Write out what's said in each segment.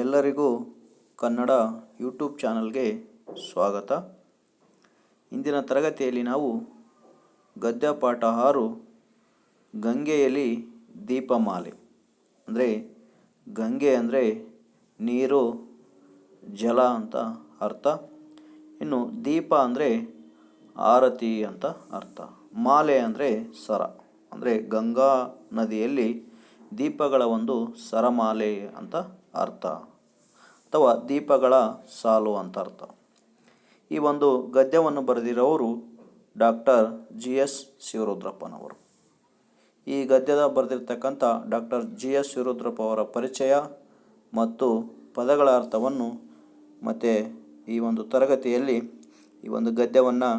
ಎಲ್ಲರಿಗೂ ಕನ್ನಡ ಯೂಟ್ಯೂಬ್ ಚಾನಲ್ಗೆ ಸ್ವಾಗತ. ಇಂದಿನ ತರಗತಿಯಲ್ಲಿ ನಾವು ಗದ್ಯ ಪಾಠ ಆರು, ಗಂಗೆಯಲ್ಲಿ ದೀಪಮಾಲೆ. ಅಂದರೆ ಗಂಗೆ ಅಂದರೆ ನೀರು, ಜಲ ಅಂತ ಅರ್ಥ. ಇನ್ನು ದೀಪ ಅಂದರೆ ಆರತಿ ಅಂತ ಅರ್ಥ. ಮಾಲೆ ಅಂದರೆ ಸರ. ಅಂದರೆ ಗಂಗಾ ನದಿಯಲ್ಲಿ ದೀಪಗಳ ಒಂದು ಸರಮಾಲೆ ಅಂತ ಅರ್ಥ ಅಥವಾ ದೀಪಗಳ ಸಾಲು ಅಂತ ಅರ್ಥ. ಈ ಒಂದು ಗದ್ಯವನ್ನು ಬರೆದಿರೋರು ಡಾಕ್ಟರ್ ಜಿ ಎಸ್ ಶಿವರುದ್ರಪ್ಪನವರು. ಈ ಗದ್ಯದ ಬರೆದಿರ್ತಕ್ಕಂಥ ಡಾಕ್ಟರ್ ಜಿ ಎಸ್ ಶಿವರುದ್ರಪ್ಪ ಅವರ ಪರಿಚಯ ಮತ್ತು ಪದಗಳ ಅರ್ಥವನ್ನು ಮತ್ತು ಈ ಒಂದು ತರಗತಿಯಲ್ಲಿ ಈ ಒಂದು ಗದ್ಯವನ್ನು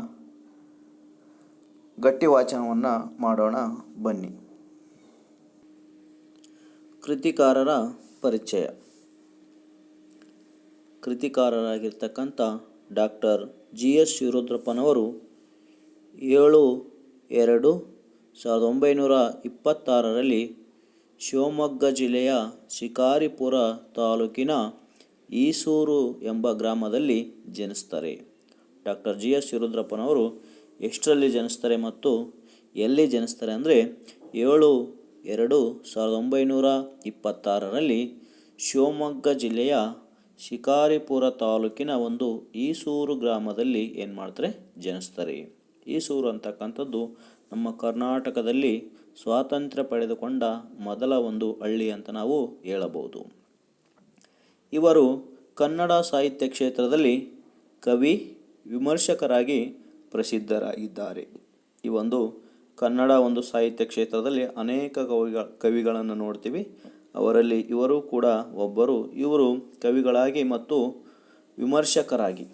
ಗಟ್ಟಿ ವಾಚನವನ್ನು ಮಾಡೋಣ ಬನ್ನಿ. ಕೃತಿಕಾರರ ಪರಿಚಯ. ಕೃತಿಕಾರರಾಗಿರ್ತಕ್ಕಂಥ ಡಾಕ್ಟರ್ ಜಿ ಎಸ್ ಶಿವರುದ್ರಪ್ಪನವರು ಏಳು ಎರಡು ಸಾವಿರದ ಒಂಬೈನೂರ ಇಪ್ಪತ್ತಾರರಲ್ಲಿ ಶಿವಮೊಗ್ಗ ಜಿಲ್ಲೆಯ ಶಿಕಾರಿಪುರ ತಾಲೂಕಿನ ಈಸೂರು ಎಂಬ ಗ್ರಾಮದಲ್ಲಿ ಜನಿಸ್ತಾರೆ ಡಾಕ್ಟರ್ ಜಿ ಎಸ್ ಶಿವರುದ್ರಪ್ಪನವರು ಎಷ್ಟರಲ್ಲಿ ಜನಿಸ್ತಾರೆ ಮತ್ತು ಎಲ್ಲಿ ಜನಿಸ್ತಾರೆ ಅಂದರೆ ಏಳು ಎರಡು ಸಾವಿರದ ಒಂಬೈನೂರ ಇಪ್ಪತ್ತಾರರಲ್ಲಿ ಶಿವಮೊಗ್ಗ ಜಿಲ್ಲೆಯ ಶಿಕಾರಿಪುರ ತಾಲೂಕಿನ ಒಂದು ಈಸೂರು ಗ್ರಾಮದಲ್ಲಿ ಏನು ಮಾಡ್ತಾರೆ? ಜನಿಸ್ತಾರೆ. ಈಸೂರು ಅಂತಕ್ಕಂಥದ್ದು ನಮ್ಮ ಕರ್ನಾಟಕದಲ್ಲಿ ಸ್ವಾತಂತ್ರ್ಯ ಪಡೆದುಕೊಂಡ ಮೊದಲ ಒಂದು ಹಳ್ಳಿ ಅಂತ ನಾವು ಹೇಳಬಹುದು. ಇವರು ಕನ್ನಡ ಸಾಹಿತ್ಯ ಕ್ಷೇತ್ರದಲ್ಲಿ ಕವಿ, ವಿಮರ್ಶಕರಾಗಿ ಪ್ರಸಿದ್ಧರಾಗಿದ್ದಾರೆ. ಈ ಒಂದು ಕನ್ನಡ ಒಂದು ಸಾಹಿತ್ಯ ಕ್ಷೇತ್ರದಲ್ಲಿ ಅನೇಕ ಕವಿಗಳ ಕವಿಗಳನ್ನು ನೋಡ್ತೀವಿ. ಅವರಲ್ಲಿ ಇವರು ಕೂಡ ಒಬ್ಬರು. ಇವರು ಕವಿಗಳಾಗಿ ಮತ್ತು ವಿಮರ್ಶಕರಾಗಿ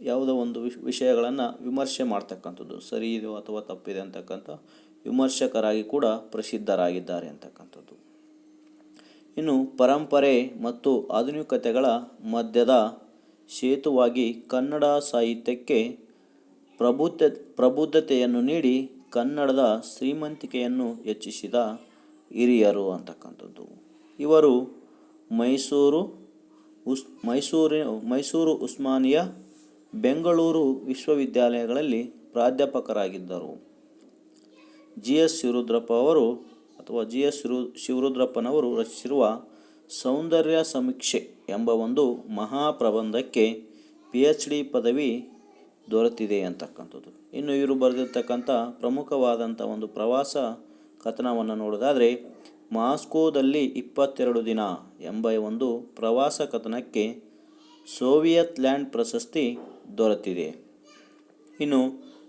ಯಾವುದೋ ಒಂದು ವಿಷ್, ವಿಷಯಗಳನ್ನು ವಿಮರ್ಶೆ ಮಾಡ್ತಕ್ಕಂಥದ್ದು, ಸರಿ ಇದು ಅಥವಾ ತಪ್ಪಿದೆ ಅಂತಕ್ಕಂಥ ವಿಮರ್ಶಕರಾಗಿ ಕೂಡ ಪ್ರಸಿದ್ಧರಾಗಿದ್ದಾರೆ ಅಂತಕ್ಕಂಥದ್ದು. ಇನ್ನು ಪರಂಪರೆ ಮತ್ತು ಆಧುನಿಕತೆಗಳ ಮಧ್ಯದ ಸೇತುವಾಗಿ ಕನ್ನಡ ಸಾಹಿತ್ಯಕ್ಕೆ ಪ್ರಬುದ್ಧ, ಪ್ರಬುದ್ಧತೆಯನ್ನು ನೀಡಿ ಕನ್ನಡದ ಶ್ರೀಮಂತಿಕೆಯನ್ನು ಹೆಚ್ಚಿಸಿದ ಹಿರಿಯರು ಅಂತಕ್ಕಂಥದ್ದು. ಇವರು ಮೈಸೂರು ಉಸ್ ಮೈಸೂರಿನ ಮೈಸೂರು ಉಸ್ಮಾನಿಯಾ ಬೆಂಗಳೂರು ವಿಶ್ವವಿದ್ಯಾಲಯಗಳಲ್ಲಿ ಪ್ರಾಧ್ಯಾಪಕರಾಗಿದ್ದರು. ಜಿ ಎಸ್ ಶಿವರುದ್ರಪ್ಪ ಅವರು ಅಥವಾ ಜಿ ಎಸ್ ಶಿರು, ಶಿವರುದ್ರಪ್ಪನವರು ರಚಿಸಿರುವ ಸೌಂದರ್ಯ ಸಮೀಕ್ಷೆ ಎಂಬ ಒಂದು ಮಹಾಪ್ರಬಂಧಕ್ಕೆ ಪಿ ಎಚ್ ಡಿ ಪದವಿ ದೊರೆತಿದೆ ಅಂತಕ್ಕಂಥದ್ದು. ಇನ್ನು ಇವರು ಬರೆದಿರ್ತಕ್ಕಂಥ ಪ್ರಮುಖವಾದಂಥ ಒಂದು ಪ್ರವಾಸ ಕಥನವನ್ನು ನೋಡೋದಾದರೆ, ಮಾಸ್ಕೋದಲ್ಲಿ ಇಪ್ಪತ್ತೆರಡು ದಿನ ಎಂಬ ಒಂದು ಪ್ರವಾಸ ಕಥನಕ್ಕೆ ಸೋವಿಯತ್ ಲ್ಯಾಂಡ್ ಪ್ರಶಸ್ತಿ ದೊರೆತಿದೆ. ಇನ್ನು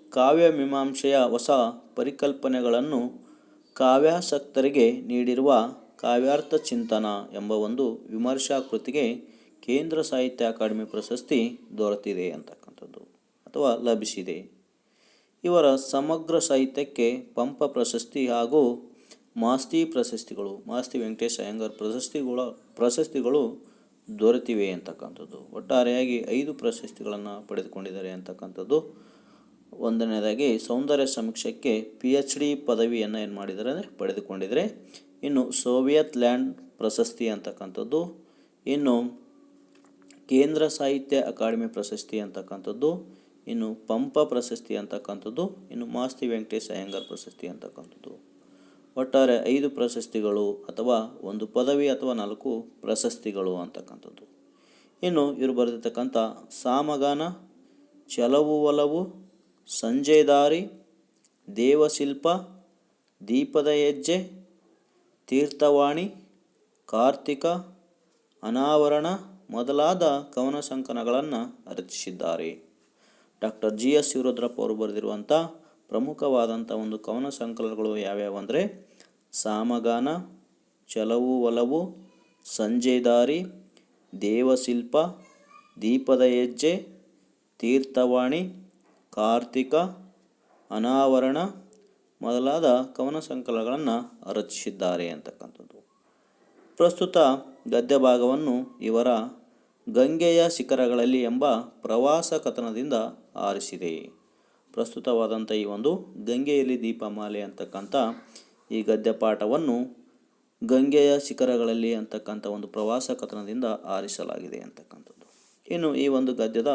ಕಾವ್ಯ ಮೀಮಾಂಸೆಯ ಹೊಸ ಪರಿಕಲ್ಪನೆಗಳನ್ನು ಕಾವ್ಯಾಸಕ್ತರಿಗೆ ನೀಡಿರುವ ಕಾವ್ಯಾರ್ಥ ಚಿಂತನ ಎಂಬ ಒಂದು ವಿಮರ್ಶಾ ಕೃತಿಗೆ ಕೇಂದ್ರ ಸಾಹಿತ್ಯ ಅಕಾಡೆಮಿ ಪ್ರಶಸ್ತಿ ದೊರೆತಿದೆ ಅಂತಕ್ಕಂಥದ್ದು ಅಥವಾ ಲಭಿಸಿದೆ. ಇವರ ಸಮಗ್ರ ಸಾಹಿತ್ಯಕ್ಕೆ ಪಂಪ ಪ್ರಶಸ್ತಿ ಹಾಗೂ ಮಾಸ್ತಿ ಪ್ರಶಸ್ತಿಗಳು, ಮಾಸ್ತಿ ವೆಂಕಟೇಶ್ ಅಯ್ಯಂಗಾರ್ ಪ್ರಶಸ್ತಿಗಳ, ಪ್ರಶಸ್ತಿಗಳು ದೊರೆತಿವೆ ಅಂತಕ್ಕಂಥದ್ದು. ಒಟ್ಟಾರೆಯಾಗಿ ಐದು ಪ್ರಶಸ್ತಿಗಳನ್ನು ಪಡೆದುಕೊಂಡಿದ್ದಾರೆ ಅಂತಕ್ಕಂಥದ್ದು. ಒಂದನೇದಾಗಿ ಸೌಂದರ್ಯ ಸಮೀಕ್ಷೆಗೆ ಪಿ ಎಚ್ ಡಿ ಪದವಿಯನ್ನು ಏನು ಮಾಡಿದ್ದಾರೆ ಅಂದರೆ ಪಡೆದುಕೊಂಡಿದ್ದಾರೆ. ಇನ್ನು ಸೋವಿಯತ್ ಲ್ಯಾಂಡ್ ಪ್ರಶಸ್ತಿ ಅಂತಕ್ಕಂಥದ್ದು. ಇನ್ನು ಕೇಂದ್ರ ಸಾಹಿತ್ಯ ಅಕಾಡೆಮಿ ಪ್ರಶಸ್ತಿ ಅಂತಕ್ಕಂಥದ್ದು. ಇನ್ನು ಪಂಪ ಪ್ರಶಸ್ತಿ ಅಂತಕ್ಕಂಥದ್ದು, ಇನ್ನು ಮಾಸ್ತಿ ವೆಂಕಟೇಶ್ ಅಯ್ಯಂಗಾರ್ ಪ್ರಶಸ್ತಿ ಅಂತಕ್ಕಂಥದ್ದು. ಒಟ್ಟಾರೆ ಐದು ಪ್ರಶಸ್ತಿಗಳು ಅಥವಾ ಒಂದು ಪದವಿ ಅಥವಾ ನಾಲ್ಕು ಪ್ರಶಸ್ತಿಗಳು ಅಂತಕ್ಕಂಥದ್ದು. ಇನ್ನು ಇವರು ಬರೆದಿರ್ತಕ್ಕಂಥ ಸಾಮಗಾನ, ಚಲವು ಒಲವು ಸಂಜೆದಾರಿ ದಾರಿ, ದೇವಶಿಲ್ಪ, ದೀಪದ ಹೆಜ್ಜೆ, ತೀರ್ಥವಾಣಿ, ಕಾರ್ತಿಕ, ಅನಾವರಣ ಮೊದಲಾದ ಕವನ ಸಂಕಲನಗಳನ್ನು ರಚಿಸಿದ್ದಾರೆ. ಡಾಕ್ಟರ್ ಜಿ ಎಸ್ ಶಿವರುದ್ರಪ್ಪ ಅವರು ಬರೆದಿರುವಂಥ ಪ್ರಮುಖವಾದಂಥ ಒಂದು ಕವನ ಸಂಕಲನಗಳು ಯಾವ್ಯಾವು ಅಂದರೆ ಸಾಮಗಾನ, ಚಲವು ಒಲವು, ಸಂಜೆ ದಾರಿ, ದೇವಶಿಲ್ಪ, ದೀಪದ ಹೆಜ್ಜೆ, ತೀರ್ಥವಾಣಿ, ಕಾರ್ತಿಕ, ಅನಾವರಣ ಮೊದಲಾದ ಕವನ ಸಂಕಲನಗಳನ್ನು ರಚಿಸಿದ್ದಾರೆ ಅಂತಕ್ಕಂಥದ್ದು. ಪ್ರಸ್ತುತ ಗದ್ಯ ಭಾಗವನ್ನು ಇವರ ಗಂಗೆಯ ಶಿಖರಗಳಲ್ಲಿ ಎಂಬ ಪ್ರವಾಸ ಕಥನದಿಂದ ಆರಿಸಿದೆ. ಪ್ರಸ್ತುತವಾದಂಥ ಈ ಒಂದು ಗಂಗೆಯಲ್ಲಿ ದೀಪಮಾಲೆ ಅಂತಕ್ಕಂಥ ಈ ಗದ್ಯ ಪಾಠವನ್ನು ಗಂಗೆಯ ಶಿಖರಗಳಲ್ಲಿ ಅಂತಕ್ಕಂಥ ಒಂದು ಪ್ರವಾಸ ಕಥನದಿಂದ ಆರಿಸಲಾಗಿದೆ ಅಂತಕ್ಕಂಥದ್ದು. ಇನ್ನು ಈ ಒಂದು ಗದ್ಯದ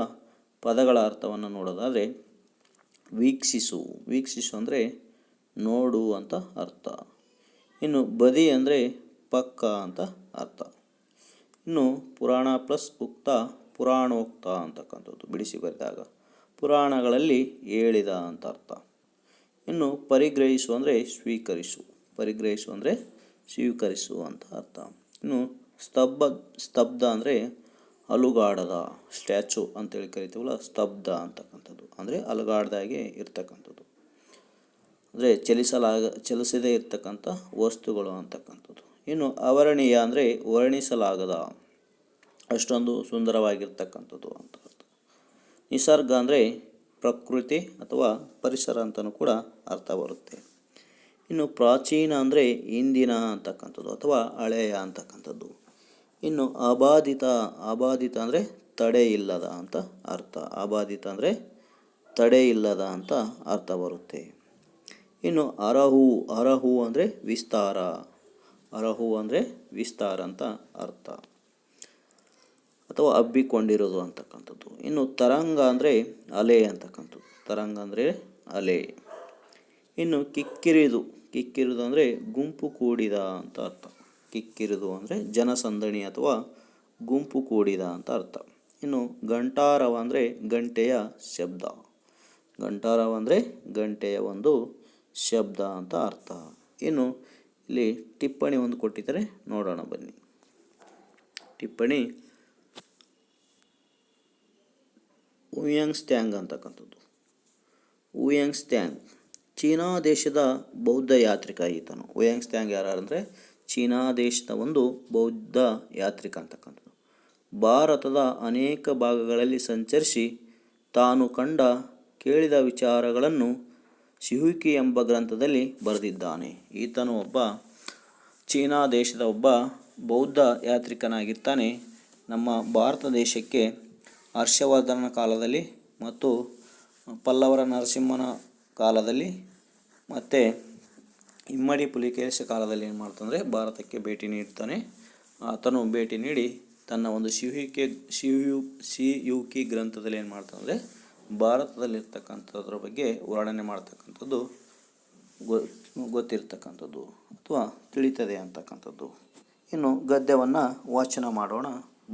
ಪದಗಳ ಅರ್ಥವನ್ನು ನೋಡೋದಾದರೆ ವೀಕ್ಷಿಸು. ವೀಕ್ಷಿಸು ಅಂದರೆ ನೋಡು ಅಂತ ಅರ್ಥ. ಇನ್ನು ಬದಿ ಅಂದರೆ ಪಕ್ಕ ಅಂತ ಅರ್ಥ. ಇನ್ನು ಪುರಾಣ ಪ್ಲಸ್ ಉಕ್ತ, ಪುರಾಣೋಕ್ತ ಅಂತಕ್ಕಂಥದ್ದು ಬಿಡಿಸಿ ಬರೆದಾಗ. ಪುರಾಣಗಳಲ್ಲಿ ಹೇಳಿದ ಅಂತ ಅರ್ಥ. ಇನ್ನು ಪರಿಗ್ರಹಿಸು ಅಂದರೆ ಸ್ವೀಕರಿಸು. ಪರಿಗ್ರಹಿಸು ಅಂದರೆ ಸ್ವೀಕರಿಸು ಅಂತ ಅರ್ಥ. ಇನ್ನು ಸ್ತಬ್ಧ ಸ್ತಬ್ಧ ಅಂದರೆ ಅಲುಗಾಡದ, ಸ್ಟ್ಯಾಚು ಅಂತೇಳಿ ಕರಿತೀವಲ್ಲ, ಸ್ತಬ್ಧ ಅಂತಕ್ಕಂಥದ್ದು. ಅಂದರೆ ಅಲುಗಾಡ್ದಾಗೆ ಇರ್ತಕ್ಕಂಥದ್ದು. ಅಂದರೆ ಚಲಿಸಲಾಗ, ಚಲಿಸದೇ ಇರ್ತಕ್ಕಂಥ ವಸ್ತುಗಳು ಅಂತಕ್ಕಂಥದ್ದು. ಇನ್ನು ಅವರ್ಣೀಯ ಅಂದರೆ ವರ್ಣಿಸಲಾಗದ. ಅಷ್ಟೊಂದು ಸುಂದರವಾಗಿರ್ತಕ್ಕಂಥದ್ದು ಅಂತ ಅರ್ಥ. ನಿಸರ್ಗ ಅಂದರೆ ಪ್ರಕೃತಿ ಅಥವಾ ಪರಿಸರ ಅಂತಲೂ ಕೂಡ ಅರ್ಥ ಬರುತ್ತೆ. ಇನ್ನು ಪ್ರಾಚೀನ ಅಂದರೆ ಇಂದಿನ ಅಂತಕ್ಕಂಥದ್ದು ಅಥವಾ ಹಳೆಯ ಅಂತಕ್ಕಂಥದ್ದು. ಇನ್ನು ಅಬಾಧಿತ ಅಬಾಧಿತ ಅಂದರೆ ತಡೆ ಇಲ್ಲದ ಅಂತ ಅರ್ಥ. ಅಬಾಧಿತ ಅಂದರೆ ತಡೆ ಇಲ್ಲದ ಅಂತ ಅರ್ಥ ಬರುತ್ತೆ. ಇನ್ನು ಅರಹು ಅರಹು ಅಂದರೆ ವಿಸ್ತಾರ. ಅರಹು ಅಂದರೆ ವಿಸ್ತಾರ ಅಂತ ಅರ್ಥ. ಅಥವಾ ಅಬ್ಬಿಕೊಂಡಿರೋದು ಅಂತಕ್ಕಂಥದ್ದು. ಇನ್ನು ತರಂಗ ಅಂದರೆ ಅಲೆ ಅಂತಕ್ಕಂಥದ್ದು. ತರಂಗ ಅಂದರೆ ಅಲೆ. ಇನ್ನು ಕಿಕ್ಕಿರಿದು. ಕಿಕ್ಕಿರಿದು ಅಂದರೆ ಗುಂಪು ಕೂಡಿದ ಅಂತ ಅರ್ಥ. ಕಿಕ್ಕಿರಿದು ಅಂದರೆ ಜನಸಂದಣಿ ಅಥವಾ ಗುಂಪು ಕೂಡಿದ ಅಂತ ಅರ್ಥ. ಇನ್ನು ಗಂಟಾರವ ಅಂದರೆ ಗಂಟೆಯ ಶಬ್ದ. ಗಂಟಾರವ ಅಂದರೆ ಗಂಟೆಯ ಒಂದು ಶಬ್ದ ಅಂತ ಅರ್ಥ. ಇನ್ನು ಇಲ್ಲಿ ಟಿಪ್ಪಣಿ ಒಂದು ಕೊಟ್ಟಿದ್ದಾರೆ. ನೋಡೋಣ ಬನ್ನಿ. ಟಿಪ್ಪಣಿ ಉಯಾಂಗ್ ಸ್ಟ್ಯಾಂಗ್ ಅಂತಕ್ಕಂಥದ್ದು. ಉಯಾಂಗ್ ಸ್ಟ್ಯಾಂಗ್ ಚೀನಾ ದೇಶದ ಬೌದ್ಧ ಯಾತ್ರಿಕ ಈತನು. ಉಯಾಂಗ್ ಸ್ಟ್ಯಾಂಗ್ ಯಾರು ಅಂದರೆ ಚೀನಾ ದೇಶದ ಒಂದು ಬೌದ್ಧ ಯಾತ್ರಿಕ ಅಂತಕ್ಕಂಥದ್ದು. ಭಾರತದ ಅನೇಕ ಭಾಗಗಳಲ್ಲಿ ಸಂಚರಿಸಿ ತಾನು ಕಂಡ ಕೇಳಿದ ವಿಚಾರಗಳನ್ನು ಸಿಹುಕಿ ಎಂಬ ಗ್ರಂಥದಲ್ಲಿ ಬರೆದಿದ್ದಾನೆ. ಈತನು ಒಬ್ಬ ಚೀನಾ ದೇಶದ ಒಬ್ಬ ಬೌದ್ಧ ಯಾತ್ರಿಕನಾಗಿರ್ತಾನೆ. ನಮ್ಮ ಭಾರತ ದೇಶಕ್ಕೆ ಹರ್ಷವರ್ಧನ ಕಾಲದಲ್ಲಿ ಮತ್ತು ಪಲ್ಲವರ ನರಸಿಂಹನ ಕಾಲದಲ್ಲಿ ಮತ್ತು ಇಮ್ಮಡಿ ಪುಲಿಕೇಶ ಕಾಲದಲ್ಲಿ ಏನು ಮಾಡ್ತಾನೆ ಭಾರತಕ್ಕೆ ಭೇಟಿ ನೀಡ್ತಾನೆ. ಆತನು ಭೇಟಿ ನೀಡಿ ತನ್ನ ಒಂದು ಶಿಹುಕೆ, ಶಿಹು ಸಿ ಯು ಕಿ ಗ್ರಂಥದಲ್ಲಿ ಏನು ಮಾಡ್ತಾನಂದರೆ ಭಾರತದಲ್ಲಿರ್ತಕ್ಕಂಥದ್ರ ಬಗ್ಗೆ ವರ್ಣನೆ ಮಾಡ್ತಕ್ಕಂಥದ್ದು ಗೊ, ಗೊತ್ತಿರ್ತಕ್ಕಂಥದ್ದು ಅಥವಾ ತಿಳಿತದೆ ಅಂತಕ್ಕಂಥದ್ದು. ಇನ್ನು ಗದ್ಯವನ್ನು ವಾಚನ ಮಾಡೋಣ,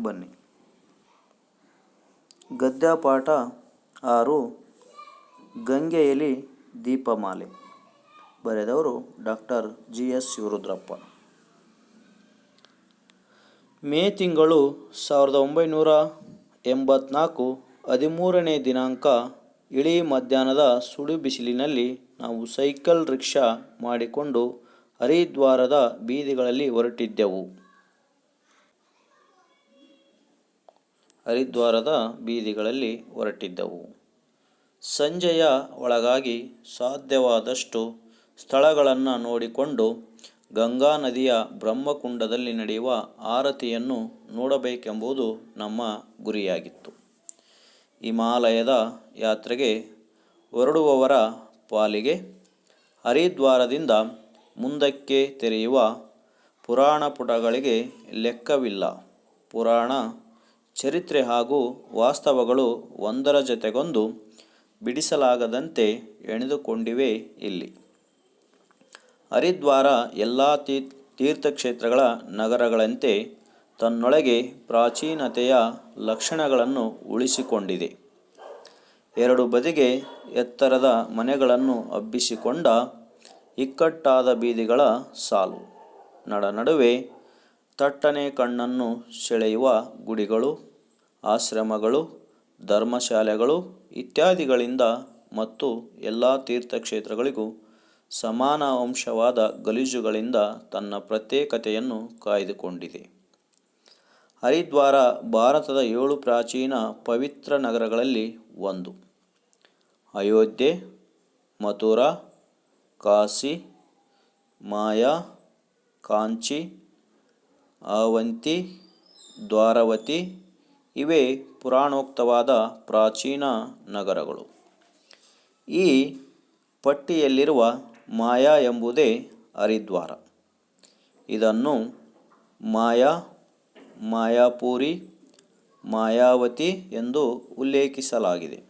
ಬನ್ನಿ. ಗದ್ಯ ಪಾಠ ಆರು, ಗಂಗೆಯಲ್ಲಿ ದೀಪಮಾಲೆ. ಬರೆದವರು doctor G S Shivarudrappa. May ತಿಂಗಳು ಸಾವಿರದ ಒಂಬೈನೂರ ಎಂಬತ್ನಾಲ್ಕು ಹದಿಮೂರನೇ ದಿನಾಂಕ ಇಳಿ ಮಧ್ಯಾಹ್ನದ ಸುಡು ಬಿಸಿಲಿನಲ್ಲಿ ನಾವು ಸೈಕಲ್ ರಿಕ್ಷಾ ಮಾಡಿಕೊಂಡು ಹರಿದ್ವಾರದ ಬೀದಿಗಳಲ್ಲಿ ಹೊರಟಿದ್ದೆವು. ಹರಿದ್ವಾರದ ಬೀದಿಗಳಲ್ಲಿ ಹೊರಟಿದ್ದೆವು. ಸಂಜೆಯ ಒಳಗಾಗಿ ಸಾಧ್ಯವಾದಷ್ಟು ಸ್ಥಳಗಳನ್ನು ನೋಡಿಕೊಂಡು ಗಂಗಾ ನದಿಯ ಬ್ರಹ್ಮಕುಂಡದಲ್ಲಿ ನಡೆಯುವ ಆರತಿಯನ್ನು ನೋಡಬೇಕೆಂಬುದು ನಮ್ಮ ಗುರಿಯಾಗಿತ್ತು. ಹಿಮಾಲಯದ ಯಾತ್ರೆಗೆ ಹೊರಡುವವರ ಪಾಲಿಗೆ ಹರಿದ್ವಾರದಿಂದ ಮುಂದಕ್ಕೆ ತೆರೆಯುವ ಪುರಾಣ ಪುಟಗಳಿಗೆ ಲೆಕ್ಕವಿಲ್ಲ. ಪುರಾಣ, ಚರಿತ್ರೆ ಹಾಗೂ ವಾಸ್ತವಗಳು ಒಂದರ ಜೊತೆಗೊಂದು ಬಿಡಿಸಲಾಗದಂತೆ ಎಣೆದುಕೊಂಡಿವೆ ಇಲ್ಲಿ. ಹರಿದ್ವಾರ ಎಲ್ಲ ತೀರ್ಥಕ್ಷೇತ್ರಗಳ ನಗರಗಳಂತೆ ತನ್ನೊಳಗೆ ಪ್ರಾಚೀನತೆಯ ಲಕ್ಷಣಗಳನ್ನು ಉಳಿಸಿಕೊಂಡಿದೆ. ಎರಡು ಬದಿಗೆ ಎತ್ತರದ ಮನೆಗಳನ್ನು ಹಬ್ಬಿಸಿಕೊಂಡ ಇಕ್ಕಟ್ಟಾದ ಬೀದಿಗಳ ಸಾಲು. ನಡ ನಡುವೆ ತಟ್ಟನೆ ಕಣ್ಣನ್ನು ಸೆಳೆಯುವ ಗುಡಿಗಳು, ಆಶ್ರಮಗಳು, ಧರ್ಮಶಾಲೆಗಳು ಇತ್ಯಾದಿಗಳಿಂದ ಮತ್ತು ಎಲ್ಲ ತೀರ್ಥಕ್ಷೇತ್ರಗಳಿಗೂ ಸಮಾನ ಅಂಶವಾದ ಗಲೀಜುಗಳಿಂದ ತನ್ನ ಪ್ರತ್ಯೇಕತೆಯನ್ನು ಕಾಯ್ದುಕೊಂಡಿದೆ. ಹರಿದ್ವಾರ ಭಾರತದ ಏಳು ಪ್ರಾಚೀನ ಪವಿತ್ರ ನಗರಗಳಲ್ಲಿ ಒಂದು. ಅಯೋಧ್ಯೆ, ಮಥುರಾ, ಕಾಶಿ, ಮಾಯಾ, ಕಾಂಚಿ ಅವಂತಿ ದ್ವಾರವತಿ ಇವೇ ಪುರಾಣೋಕ್ತವಾದ ಪ್ರಾಚೀನ ನಗರಗಳು. ಈ ಪಟ್ಟಿಯಲ್ಲಿರುವ ಮಾಯಾ ಎಂಬುದೇ ಹರಿದ್ವಾರ. ಇದನ್ನು ಮಾಯಾ ಮಾಯಾಪುರಿ, ಮಾಯಾವತಿ ಎಂದು ಉಲ್ಲೇಖಿಸಲಾಗಿದೆ.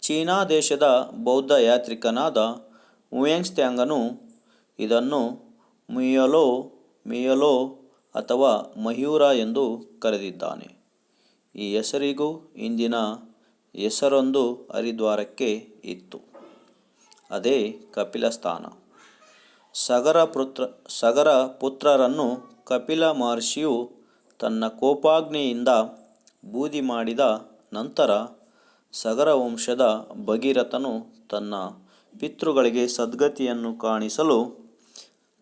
ಚೀನಾ ದೇಶದ ಬೌದ್ಧ ಯಾತ್ರಿಕನಾದ ಹುಯೆಂಗ್ಸ್ತ್ಯಾಂಗನು ಇದನ್ನು ಮುಯಲೋ, ಮಿಯಲೋ ಅಥವಾ ಮಯೂರ ಎಂದು ಕರೆದಿದ್ದಾನೆ. ಈ ಹೆಸರಿಗೂ ಇಂದಿನ ಹೆಸರೊಂದು ಹರಿದ್ವಾರಕ್ಕೆ ಇತ್ತು. ಅದೇ ಕಪಿಲಸ್ಥಾನ. ಸಗರ ಪುತ್ರ, ಸಗರ ಪುತ್ರರನ್ನು ಕಪಿಲ ಮಹರ್ಷಿಯು ತನ್ನ ಕೋಪಾಗ್ನಿಯಿಂದ ಬೂದಿ ಮಾಡಿದ ನಂತರ ಸಗರ ವಂಶದ ಭಗೀರಥನು ತನ್ನ ಪಿತೃಗಳಿಗೆ ಸದ್ಗತಿಯನ್ನು ಕಾಣಿಸಲು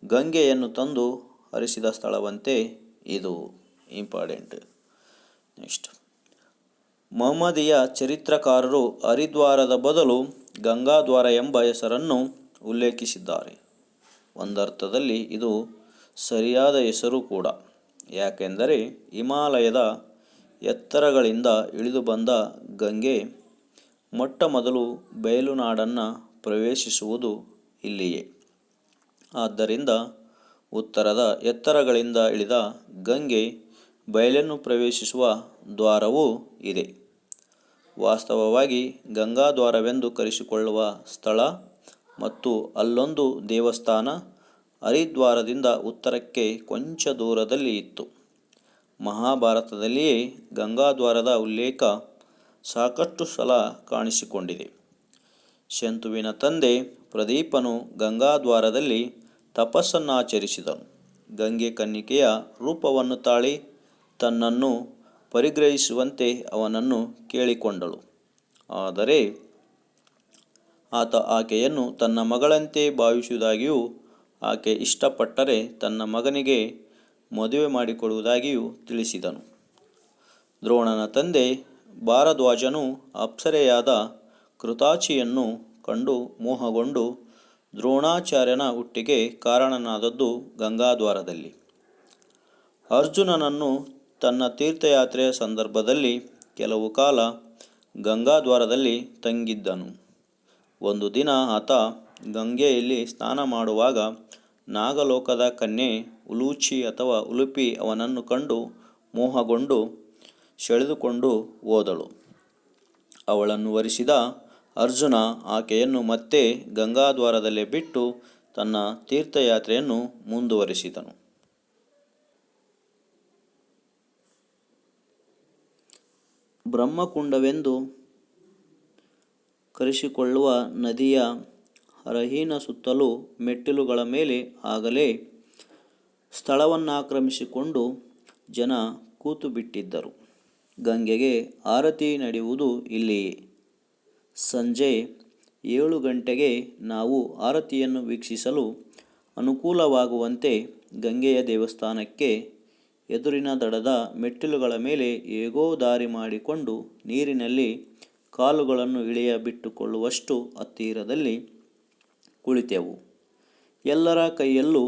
ಗಂಗೆಯನ್ನು ತಂದು ಹರಿಸಿದ ಸ್ಥಳವಂತೆ ಇದು ಇಂಪಾರ್ಟೆಂಟ್. ನೆಕ್ಸ್ಟ್. ಮಹಮ್ಮದಿಯ ಚರಿತ್ರಕಾರರು ಹರಿದ್ವಾರದ ಬದಲು ಗಂಗಾದ್ವಾರ ಎಂಬ ಹೆಸರನ್ನು ಉಲ್ಲೇಖಿಸಿದ್ದಾರೆ. ಒಂದರ್ಥದಲ್ಲಿ ಇದು ಸರಿಯಾದ ಹೆಸರು ಕೂಡ. ಯಾಕೆಂದರೆ ಹಿಮಾಲಯದ ಎತ್ತರಗಳಿಂದ ಇಳಿದು ಬಂದ ಗಂಗೆ ಮೊಟ್ಟ ಮೊದಲು ಬಯಲುನಾಡನ್ನು ಪ್ರವೇಶಿಸುವುದು ಇಲ್ಲಿಯೇ. ಆದ್ದರಿಂದ ಉತ್ತರದ ಎತ್ತರಗಳಿಂದ ಇಳಿದ ಗಂಗೆ ಬಯಲನ್ನು ಪ್ರವೇಶಿಸುವ ದ್ವಾರವೂ ಇದೆ. ವಾಸ್ತವವಾಗಿ ಗಂಗಾದ್ವಾರವೆಂದು ಕರೆಸಿಕೊಳ್ಳುವ ಸ್ಥಳ ಮತ್ತು ಅಲ್ಲೊಂದು ದೇವಸ್ಥಾನ ಹರಿದ್ವಾರದಿಂದ ಉತ್ತರಕ್ಕೆ ಕೊಂಚ ದೂರದಲ್ಲಿ ಇತ್ತು. ಮಹಾಭಾರತದಲ್ಲಿಯೇ ಗಂಗಾದ್ವಾರದ ಉಲ್ಲೇಖ ಸಾಕಷ್ಟು ಸಲ ಕಾಣಿಸಿಕೊಂಡಿದೆ. ಶಂತುವಿನ ತಂದೆ ಪ್ರದೀಪನು ಗಂಗಾದ್ವಾರದಲ್ಲಿ ತಪಸ್ಸನ್ನಾಚರಿಸಿದನು. ಗಂಗೆ ಕನ್ನಿಕೆಯ ರೂಪವನ್ನು ತಾಳಿ ತನ್ನನ್ನು ಪರಿಗ್ರಹಿಸುವಂತೆ ಅವನನ್ನು ಕೇಳಿಕೊಂಡಳು. ಆದರೆ ಆತ ಆಕೆಯನ್ನು ತನ್ನ ಮಗಳಂತೆ ಭಾವಿಸುವುದಾಗಿಯೂ ಆಕೆ ಇಷ್ಟಪಟ್ಟರೆ ತನ್ನ ಮಗನಿಗೆ ಮದುವೆ ಮಾಡಿಕೊಡುವುದಾಗಿಯೂ ತಿಳಿಸಿದನು. ದ್ರೋಣನ ತಂದೆ ಭಾರದ್ವಾಜನು ಅಪ್ಸರೆಯಾದ ಕೃತಾಚಿಯನ್ನು ಕಂಡು ಮೋಹಗೊಂಡು ದ್ರೋಣಾಚಾರ್ಯನ ಹುಟ್ಟಿಗೆ ಕಾರಣನಾದದ್ದು ಗಂಗಾದ್ವಾರದಲ್ಲಿ. ಅರ್ಜುನನನ್ನು ತನ್ನ ತೀರ್ಥಯಾತ್ರೆಯ ಸಂದರ್ಭದಲ್ಲಿ ಕೆಲವು ಕಾಲ ಗಂಗಾದ್ವಾರದಲ್ಲಿ ತಂಗಿದ್ದನು. ಒಂದು ದಿನ ಆತ ಗಂಗೆಯಲ್ಲಿ ಸ್ನಾನ ಮಾಡುವಾಗ ನಾಗಲೋಕದ ಕನ್ಯೆ ಉಲೂಚಿ ಅಥವಾ ಉಲುಪಿ ಅವನನ್ನು ಕಂಡು ಮೋಹಗೊಂಡು ಸೆಳೆದುಕೊಂಡು ಹೋದಳು. ಅವಳನ್ನು ವರಿಸಿದ ಅರ್ಜುನ ಆಕೆಯನ್ನು ಮತ್ತೆ ಗಂಗಾದ್ವಾರದಲ್ಲೇ ಬಿಟ್ಟು ತನ್ನ ತೀರ್ಥಯಾತ್ರೆಯನ್ನು ಮುಂದುವರಿಸಿದನು. ಬ್ರಹ್ಮಕುಂಡವೆಂದು ಕರೆಸಿಕೊಳ್ಳುವ ನದಿಯ ಹರಹಿನ ಸುತ್ತಲೂ ಮೆಟ್ಟಿಲುಗಳ ಮೇಲೆ ಆಗಲೇ ಸ್ಥಳವನ್ನಾಕ್ರಮಿಸಿಕೊಂಡು ಜನ ಕೂತು ಬಿಟ್ಟಿದ್ದರು ಗಂಗೆಗೆ ಆರತಿ ನಡೆಯುವುದು ಇಲ್ಲಿಯೇ. ಸಂಜೆ ಏಳು ಗಂಟೆಗೆ ನಾವು ಆರತಿಯನ್ನು ವೀಕ್ಷಿಸಲು ಅನುಕೂಲವಾಗುವಂತೆ ಗಂಗೆಯ ದೇವಸ್ಥಾನಕ್ಕೆ ಎದುರಿನ ದಡದ ಮೆಟ್ಟಿಲುಗಳ ಮೇಲೆ ಹೇಗೋ ದಾರಿ ಮಾಡಿಕೊಂಡು ನೀರಿನಲ್ಲಿ ಕಾಲುಗಳನ್ನು ಇಳಿಯ ಬಿಟ್ಟುಕೊಳ್ಳುವಷ್ಟು ಹತ್ತಿರದಲ್ಲಿ ಕುಳಿತೆವು. ಎಲ್ಲರ ಕೈಯಲ್ಲೂ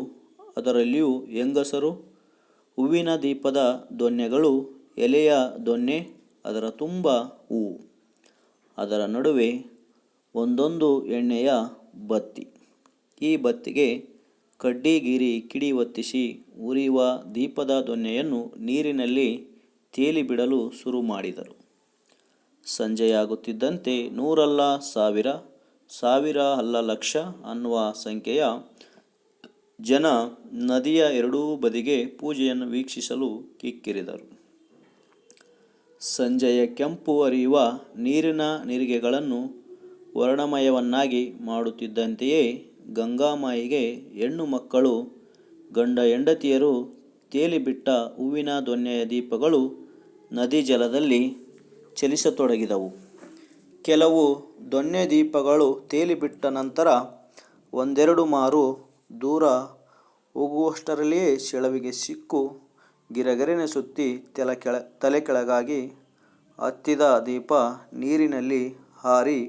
ಅದರಲ್ಲಿಯೂ ಹೆಂಗಸರು, ಹೂವಿನ ದೀಪದ ದೊನ್ನೆಗಳು, ಎಲೆಯ ದೊನ್ನೆ, ಅದರ ತುಂಬ ಹೂವು ಅದರ ನಡುವೆ ಒಂದೊಂದು ಎಣ್ಣೆಯ ಬತ್ತಿ. ಈ ಬತ್ತಿಗೆ ಕಡ್ಡಿಗಿರಿ ಕಿಡಿ ಒತ್ತಿಸಿ ಉರಿಯುವ ದೀಪದ ದೊನ್ನೆಯನ್ನು ನೀರಿನಲ್ಲಿ ತೇಲಿಬಿಡಲು ಶುರು ಮಾಡಿದರು. ಸಂಜೆಯಾಗುತ್ತಿದ್ದಂತೆ ನೂರಲ್ಲ ಸಾವಿರ ಸಾವಿರ ಅಲ್ಲ ಲಕ್ಷ ಅನ್ನುವ ಸಂಖ್ಯೆಯ ಜನ ನದಿಯ ಎರಡೂ ಬದಿಗೆ ಪೂಜೆಯನ್ನು ವೀಕ್ಷಿಸಲು ಕಿಕ್ಕಿರಿದರು. ಸಂಜೆಯ ಕೆಂಪು ಹರಿಯುವ ನೀರಿನ ನಿರಿಗೆಗಳನ್ನು ವರ್ಣಮಯವನ್ನಾಗಿ ಮಾಡುತ್ತಿದ್ದಂತೆಯೇ ಗಂಗಾಮಾಯಿಗೆ ಹೆಣ್ಣು ಮಕ್ಕಳು, ಗಂಡ ಹೆಂಡತಿಯರು ತೇಲಿಬಿಟ್ಟ ಹೂವಿನ ದೊನ್ನೆಯ ದೀಪಗಳು ನದಿ ಜಲದಲ್ಲಿ ಚಲಿಸತೊಡಗಿದವು. ಕೆಲವು ದೊನ್ನೆ ದೀಪಗಳು ತೇಲಿಬಿಟ್ಟ ನಂತರ ಒಂದೆರಡು ಮಾರು ದೂರ ಹೋಗುವಷ್ಟರಲ್ಲಿಯೇ ಸೆಳವಿಗೆ ಸಿಕ್ಕು ಗಿರಗಿರನೆ ಸುತ್ತಿ ತಲೆ ಕೆಳ ತಲೆ ಕೆಳಗಾಗಿ ಹತ್ತಿದ ದೀಪ ನೀರಿನಲ್ಲಿ ಹಾರಿ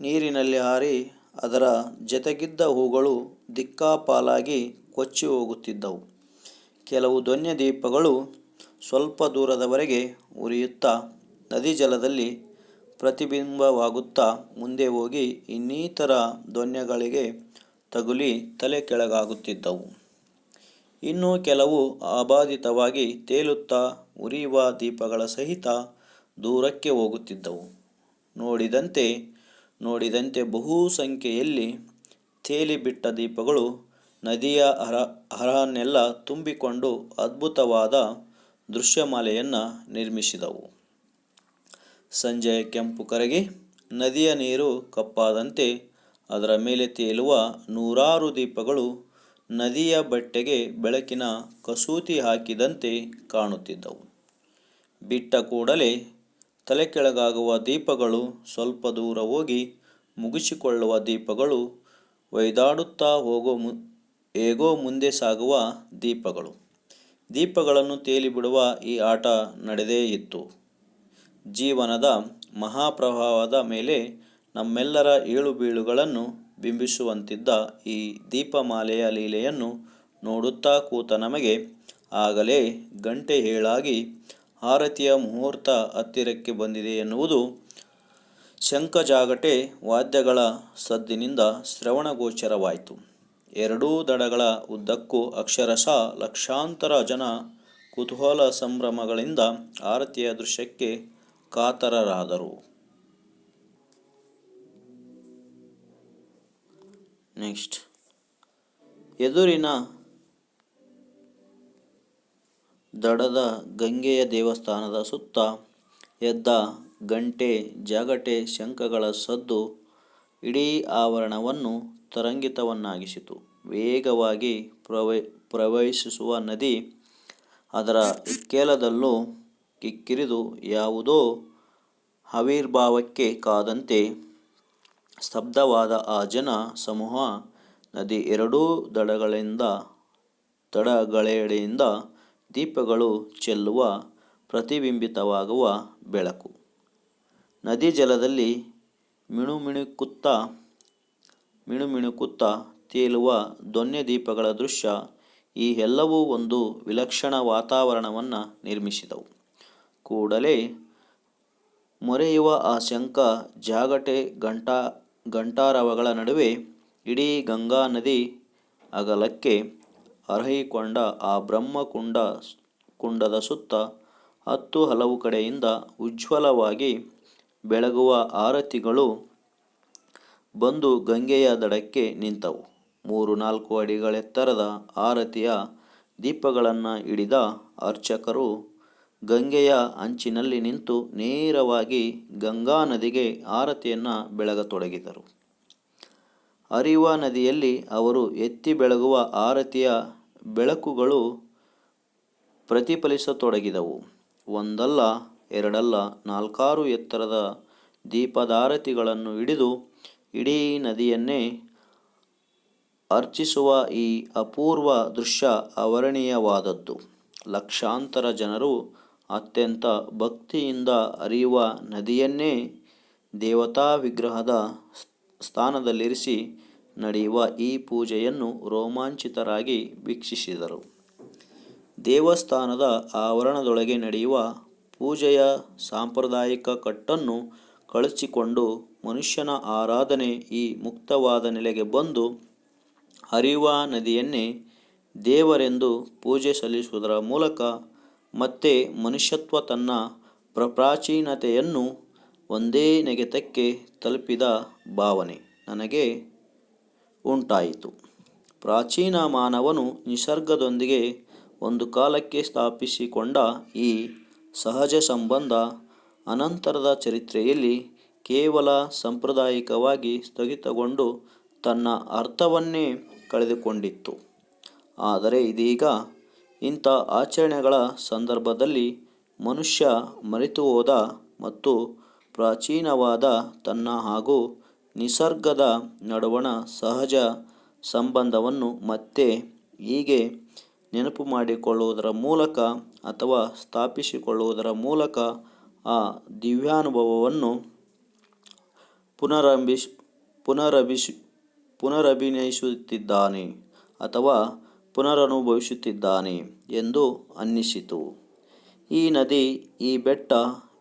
ನೀರಿನಲ್ಲಿ ಹಾರಿ ಅದರ ಜತೆಗಿದ್ದ ಹೂಗಳು ದಿಕ್ಕಾಪಾಲಾಗಿ ಕೊಚ್ಚಿ ಹೋಗುತ್ತಿದ್ದವು. ಕೆಲವು ದೊನ್ನೆ ದೀಪಗಳು ಸ್ವಲ್ಪ ದೂರದವರೆಗೆ ಉರಿಯುತ್ತಾ ನದಿ ಜಲದಲ್ಲಿ ಪ್ರತಿಬಿಂಬವಾಗುತ್ತಾ ಮುಂದೆ ಹೋಗಿ ಇನ್ನಿತರ ಧ್ವನ್ಯಗಳಿಗೆ ತಗುಲಿ ತಲೆ ಕೆಳಗಾಗುತ್ತಿದ್ದವು. ಇನ್ನು ಕೆಲವು ಅಬಾಧಿತವಾಗಿ ತೇಲುತ್ತಾ ಉರಿಯುವ ದೀಪಗಳ ಸಹಿತ ದೂರಕ್ಕೆ ಹೋಗುತ್ತಿದ್ದವು. ನೋಡಿದಂತೆ ನೋಡಿದಂತೆ ಬಹು ಸಂಖ್ಯೆಯಲ್ಲಿ ತೇಲಿಬಿಟ್ಟ ದೀಪಗಳು ನದಿಯ ಹರ ಹರನ್ನೆಲ್ಲ ತುಂಬಿಕೊಂಡು ಅದ್ಭುತವಾದ ದೃಶ್ಯಮಾಲೆಯನ್ನು ನಿರ್ಮಿಸಿದವು. ಸಂಜೆ ಕೆಂಪು ಕರಗಿ ನದಿಯ ನೀರು ಕಪ್ಪಾದಂತೆ ಅದರ ಮೇಲೆ ತೇಲುವ ನೂರಾರು ದೀಪಗಳು ನದಿಯ ಬಟ್ಟೆಗೆ ಬೆಳಕಿನ ಕಸೂತಿ ಹಾಕಿದಂತೆ ಕಾಣುತ್ತಿದ್ದವು. ಬಿಟ್ಟ ಕೂಡಲೇ ತಲೆ ಕೆಳಗಾಗುವ ದೀಪಗಳು ಸ್ವಲ್ಪ ದೂರ ಹೋಗಿ ಮುಗಿಸಿಕೊಳ್ಳುವ ದೀಪಗಳು ಒಯ್ದಾಡುತ್ತಾ ಹೋಗೋ ಮು, ಹೇಗೋ ಮುಂದೆ ಸಾಗುವ ದೀಪಗಳು. ದೀಪಗಳನ್ನು ತೇಲಿಬಿಡುವ ಈ ಆಟ ನಡೆದೇ ಇತ್ತು. ಜೀವನದ ಮಹಾಪ್ರಭಾವದ ಮೇಲೆ ನಮ್ಮೆಲ್ಲರ ಏಳು ಬೀಳುಗಳನ್ನು ಬಿಂಬಿಸುವಂತಿದ್ದ ಈ ದೀಪಮಾಲೆಯ ಲೀಲೆಯನ್ನು ನೋಡುತ್ತಾ ಕೂತ ನಮಗೆ ಆಗಲೇ ಗಂಟೆ ಹೇಳಾಗಿ ಆರತಿಯ ಮುಹೂರ್ತ ಹತ್ತಿರಕ್ಕೆ ಬಂದಿದೆ ಎನ್ನುವುದು ಶಂಖಜಾಗಟೆ ವಾದ್ಯಗಳ ಸದ್ದಿನಿಂದ ಶ್ರವಣಗೋಚರವಾಯಿತು. ಎರಡೂ ದಡಗಳ ಉದ್ದಕ್ಕೂ ಅಕ್ಷರಶಃ ಲಕ್ಷಾಂತರ ಜನ ಕುತೂಹಲ ಸಂಭ್ರಮಗಳಿಂದ ಆರತಿಯ ದೃಶ್ಯಕ್ಕೆ ಕಾತರರಾದರು. ನೆಕ್ಸ್ಟ್. ಎದುರಿನ ದಡದ ಗಂಗೆಯ ದೇವಸ್ಥಾನದ ಸುತ್ತ ಎದ್ದ ಗಂಟೆ, ಜಾಗಟೆ, ಶಂಖಗಳ ಸದ್ದು, ಇಡೀ ಆವರಣವನ್ನು ತರಂಗಿತವನ್ನಾಗಿಸಿತು. ವೇಗವಾಗಿ ಪ್ರವ, ಪ್ರವಹಿಸುವ ನದಿ ಅದರ ಇಕ್ಕೇಲದಲ್ಲೂ ಕಿಕ್ಕಿರಿದು ಯಾವುದೋ ಆವಿರ್ಭಾವಕ್ಕೆ ಕಾದಂತೆ ಸ್ತಬ್ಧವಾದ ಆ ಜನ ಸಮೂಹ ನದಿ ಎರಡೂ ದಡಗಳಿಂದ ದಡಗಳೆಡೆಯಿಂದ ದೀಪಗಳು ಚೆಲ್ಲುವ ಪ್ರತಿಬಿಂಬಿತವಾಗುವ ಬೆಳಕು. ನದಿ ಜಲದಲ್ಲಿ ಮಿಣುಮಿಣುಕುತ್ತಾ ಮಿಣುಮಿಣುಕುತ್ತಾ ತೇಲುವ ದೊನ್ನೆ ದೀಪಗಳ ದೃಶ್ಯ ಈ ಎಲ್ಲವೂ ಒಂದು ವಿಲಕ್ಷಣ ವಾತಾವರಣವನ್ನು ನಿರ್ಮಿಸಿದವು. ಕೂಡಲೇ ಮೊರೆಯುವ ಆ ಶಂಖ ಜಾಗಟೆ ಗಂಟಾ ಗಂಟಾರವಗಳ ನಡುವೆ ಇಡೀ ಗಂಗಾ ನದಿ ಅಗಲಕ್ಕೆ ಅರ್ಹಿಕೊಂಡ ಆ ಬ್ರಹ್ಮಕುಂಡ ಕುಂಡದ ಸುತ್ತ ಹತ್ತು ಹಲವು ಕಡೆಯಿಂದ ಉಜ್ವಲವಾಗಿ ಬೆಳಗುವ ಆರತಿಗಳು ಬಂದು ಗಂಗೆಯ ದಡಕ್ಕೆ ನಿಂತವು. ಮೂರು ನಾಲ್ಕು ಅಡಿಗಳೆತ್ತರದ ಆರತಿಯ ದೀಪಗಳನ್ನು ಹಿಡಿದ ಅರ್ಚಕರು ಗಂಗೆಯ ಅಂಚಿನಲ್ಲಿ ನಿಂತು ನೇರವಾಗಿ ಗಂಗಾ ನದಿಗೆ ಆರತಿಯನ್ನು ಬೆಳಗತೊಡಗಿದರು. ಹರಿಯುವ ನದಿಯಲ್ಲಿ ಅವರು ಎತ್ತಿ ಬೆಳಗುವ ಆರತಿಯ ಬೆಳಕುಗಳು ಪ್ರತಿಫಲಿಸತೊಡಗಿದವು. ಒಂದಲ್ಲ, ಎರಡಲ್ಲ, ನಾಲ್ಕಾರು ಎತ್ತರದ ದೀಪದಾರತಿಗಳನ್ನು ಹಿಡಿದು ಇಡೀ ನದಿಯನ್ನೇ ಅರ್ಚಿಸುವ ಈ ಅಪೂರ್ವ ದೃಶ್ಯ ಅವರ್ಣೀಯವಾದದ್ದು ಲಕ್ಷಾಂತರ ಜನರು ಅತ್ಯಂತ ಭಕ್ತಿಯಿಂದ ಹರಿಯುವ ನದಿಯನ್ನೇ ದೇವತಾ ವಿಗ್ರಹದ ಸ್ಥಾನದಲ್ಲಿರಿಸಿ ನಡೆಯುವ ಈ ಪೂಜೆಯನ್ನು ರೋಮಾಂಚಿತರಾಗಿ ವೀಕ್ಷಿಸಿದರು. ದೇವಸ್ಥಾನದ ಆವರಣದೊಳಗೆ ನಡೆಯುವ ಪೂಜೆಯ ಸಾಂಪ್ರದಾಯಿಕ ಕಟ್ಟನ್ನು ಕಳಚಿಕೊಂಡು ಮನುಷ್ಯನ ಆರಾಧನೆ ಈ ಮುಕ್ತವಾದ ನೆಲೆಗೆ ಬಂದು ಹರಿಯುವ ನದಿಯನ್ನೇ ದೇವರೆಂದು ಪೂಜೆ ಸಲ್ಲಿಸುವುದರ ಮೂಲಕ ಮತ್ತೆ ಮನುಷ್ಯತ್ವ ತನ್ನ ಪ್ರಪ್ರಾಚೀನತೆಯನ್ನು ಒಂದೇ ನೆಗೆತಕ್ಕೆ ತಲುಪಿದ ಭಾವನೆ ನನಗೆ ಉಂಟಾಯಿತು. ಪ್ರಾಚೀನ ಮಾನವನು ನಿಸರ್ಗದೊಂದಿಗೆ ಒಂದು ಕಾಲಕ್ಕೆ ಸ್ಥಾಪಿಸಿಕೊಂಡ ಈ ಸಹಜ ಸಂಬಂಧ ಅನಂತರದ ಚರಿತ್ರೆಯಲ್ಲಿ ಕೇವಲ ಸಾಂಪ್ರದಾಯಿಕವಾಗಿ ಸ್ಥಗಿತಗೊಂಡು ತನ್ನ ಅರ್ಥವನ್ನೇ ಕಳೆದುಕೊಂಡಿತ್ತು. ಆದರೆ ಇದೀಗ ಇಂಥ ಆಚರಣೆಗಳ ಸಂದರ್ಭದಲ್ಲಿ ಮನುಷ್ಯ ಮರೆತು ಹೋದ ಮತ್ತು ಪ್ರಾಚೀನವಾದ ತನ್ನ ಹಾಗೂ ನಿಸರ್ಗದ ನಡುವಣ ಸಹಜ ಸಂಬಂಧವನ್ನು ಮತ್ತೆ ಹೀಗೆ ನೆನಪು ಮಾಡಿಕೊಳ್ಳುವುದರ ಮೂಲಕ ಅಥವಾ ಸ್ಥಾಪಿಸಿಕೊಳ್ಳುವುದರ ಮೂಲಕ ಆ ದಿವ್ಯಾನುಭವವನ್ನು ಪುನರಂಭಿಸ್ ಪುನರಭಿಸ್ ಪುನರಭಿನಯಿಸುತ್ತಿದ್ದಾನೆ ಅಥವಾ ಪುನರನುಭವಿಸುತ್ತಿದ್ದಾನೆ ಎಂದು ಅನ್ನಿಸಿತು. ಈ ನದಿ, ಈ ಬೆಟ್ಟ,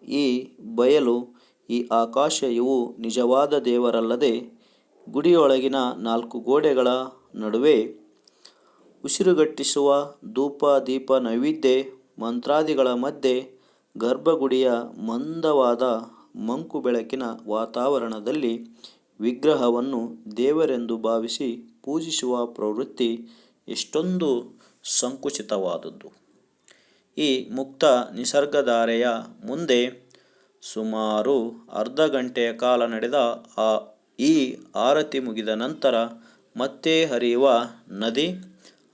ಈ ಬಯಲು, ಈ ಆಕಾಶ ಇವು ನಿಜವಾದ ದೇವರಲ್ಲದೆ ಗುಡಿಯೊಳಗಿನ ನಾಲ್ಕು ಗೋಡೆಗಳ ನಡುವೆ ಉಸಿರುಗಟ್ಟಿಸುವ ಧೂಪ, ದೀಪ, ನೈವೇದ್ಯ, ಮಂತ್ರಾದಿಗಳ ಮಧ್ಯೆ ಗರ್ಭಗುಡಿಯ ಮಂದವಾದ ಮಂಕು ಬೆಳಕಿನ ವಾತಾವರಣದಲ್ಲಿ ವಿಗ್ರಹವನ್ನು ದೇವರೆಂದು ಭಾವಿಸಿ ಪೂಜಿಸುವ ಪ್ರವೃತ್ತಿ ಎಷ್ಟೊಂದು ಸಂಕುಚಿತವಾದದ್ದು. ಈ ಮುಕ್ತ ನಿಸರ್ಗಧಾರೆಯ ಮುಂದೆ ಸುಮಾರು ಅರ್ಧ ಗಂಟೆಯ ಕಾಲ ನಡೆದ ಆ ಈ ಆರತಿ ಮುಗಿದ ನಂತರ ಮತ್ತೆ ಹರಿಯುವ ನದಿ,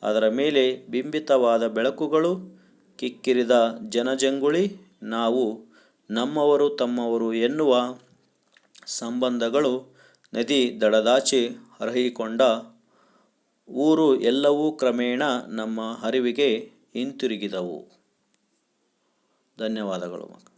ಅದರ ಮೇಲೆ ಬಿಂಬಿತವಾದ ಬೆಳಕುಗಳು, ಕಿಕ್ಕಿರಿದ ಜನಜಂಗುಳಿ, ನಾವು ನಮ್ಮವರು ತಮ್ಮವರು ಎನ್ನುವ ಸಂಬಂಧಗಳು ನದಿ ದಡದಾಚೆ ಹರಹಿಕೊಂಡ ಊರು ಎಲ್ಲವೂ ಕ್ರಮೇಣ ನಮ್ಮ ಅರಿವಿಗೆ ಹಿಂತಿರುಗಿದವು. ಧನ್ಯವಾದಗಳು